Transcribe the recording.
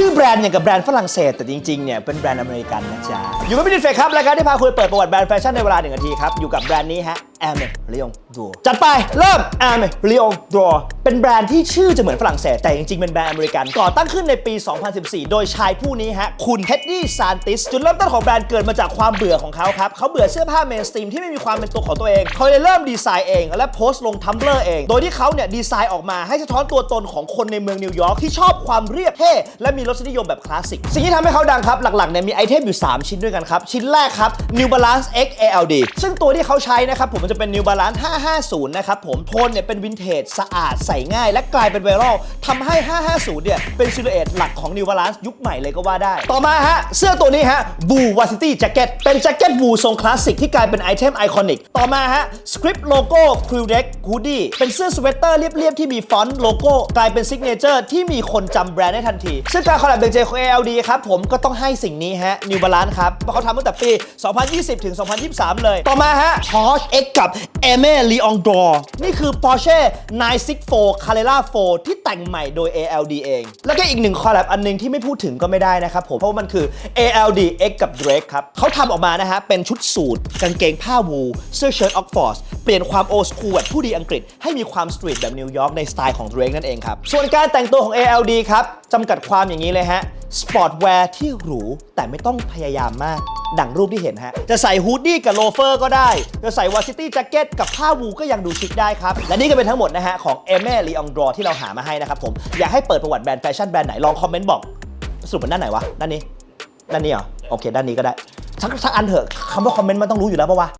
ชื่อแบรนด์อย่างกับแบรนด์ฝรั่งเศสแต่จริงๆเนี่ยเป็นแบรนด์อเมริกันนะจ๊ะอยู่กับพี่ดิเฟครับรายการที่พาคุณเปิดประวัติแบรนด์แฟชั่นในเวลาหนึ่งนาทีครับอยู่กับแบรนด์นี้ฮะแอมเมริองดัวจัดไป เริ่มแอมเมริองดัวเป็นแบรนด์ที่ชื่อจะเหมือนฝรั่งเศส แต่จริงๆ เป็นแบรนด์อเมริกัน ก่อตั้งขึ้นในปี 2014 โดยชายผู้นี้ฮะ คุณเท็ดดี้ซานติส จุดเริ่มต้นของแบรนด์เกิดมาจากความเบื่อของเขาครับ เขาเบื่อเสื้อผ้าเมนสตรีมที่ไม่มีความเป็นตัวของตัวเอง เขาเลยเริ่มดีไซน์เอง และโพสต์ลงทัมเบลอร์เอง โดยที่เขาเนี่ยดีไซน์ออกมาให้สะท้อนตัวตนของคนในเมืองนิวยอร์กที่ชอบความเรียบเท่และมีรสนิยมแบบคลาสสิก สิ่งที่ทำให้เขาดังครับหลักๆเนี่ยมีไอเทมอยู่ 3 ชิ้นด้วยกันครับชิ้นแรกครับ New Balance X ALD ซึ่งตัวที่เขาใช้นะครับผมมันจะเป็น New Balance 550 นะครับผม โทนเนี่ยเป็นวินเทจสะอาดใส่ง่าย และกลายเป็นไวรัลทำให้ 550 เนี่ย เป็นซิลูเอตหลักของ New Balance ยุคใหม่เลยก็ว่าได้ ต่อมาฮะ เสื้อตัวนี้ฮะ Blue Varsity Jacket เป็นแจ็คเก็ตบูทรงคลาสสิกที่กลายเป็นไอเทมไอคอนิกต่อมาฮะ Script Logo Crew Deck Hoodie เป็นเสื้อสเวตเตอร์เรียบๆที่มีฟอนต์โลโก้กลายเป็นซิกเนเจอร์ที่มีคนจำแบรนด์ได้ทันที ซึ่งการคอลแลบเบนเจของ ALD ครับผมก็ต้องให้สิ่งนี้ฮะ New Balance ครับเพราะเขาทำตั้งแต่ปี 2020 ถึง 2023 เลย ต่อมาฮะ Porsche X กับ Aimé Leon Dor นี่คือ Porsche 964 Carrera 4 ที่แต่งใหม่โดย ALD เอง แล้วก็อีกหนึ่งคอลแลบอันหนึงที่ไม่พูดถึงก็ไม่ได้นะครับผม เพราะว่ามันคือ ALD X กับ Drake ครับเขาทำออกมานะฮะ เป็นชุดสูทกางเกงผ้าวูลเสื้อเชิ้ตออกฟอร์สเปลี่ยนความโอ s คูลแบบผู้ดีอังกฤษ ให้มีความสตรีทแบบนิวยอร์กในสไตล์ของ Drake นั่นเองครับส่วนการแต่งตัวของ ALD ครับจำกัดความอย่างนี้เลยฮะสปอร์ตแวร์ที่หรูแต่ไม่ต้องพยายามมาก ดังรูปที่เห็นฮะ จะใส่ฮูดดี้กับโลเฟอร์ก็ได้ จะใส่วาซิตี้แจ็คเก็ตกับผ้าวูก็ยังดูชิคได้ครับ และนี่ก็เป็นทั้งหมดนะฮะของเอเม่ลีองดรอที่เราหามาให้นะครับผม อยากให้เปิดประวัติแบรนด์แฟชั่นแบรนด์ไหนลองคอมเมนต์บอกสรุปมันด้านไหนวะด้านนี้ด้านนี้เหรอโอเค ด้านนี้ก็ได้สักสักอันเถอะคำว่าคอมเมนต์มันต้องรู้อยู่แล้วปะวะ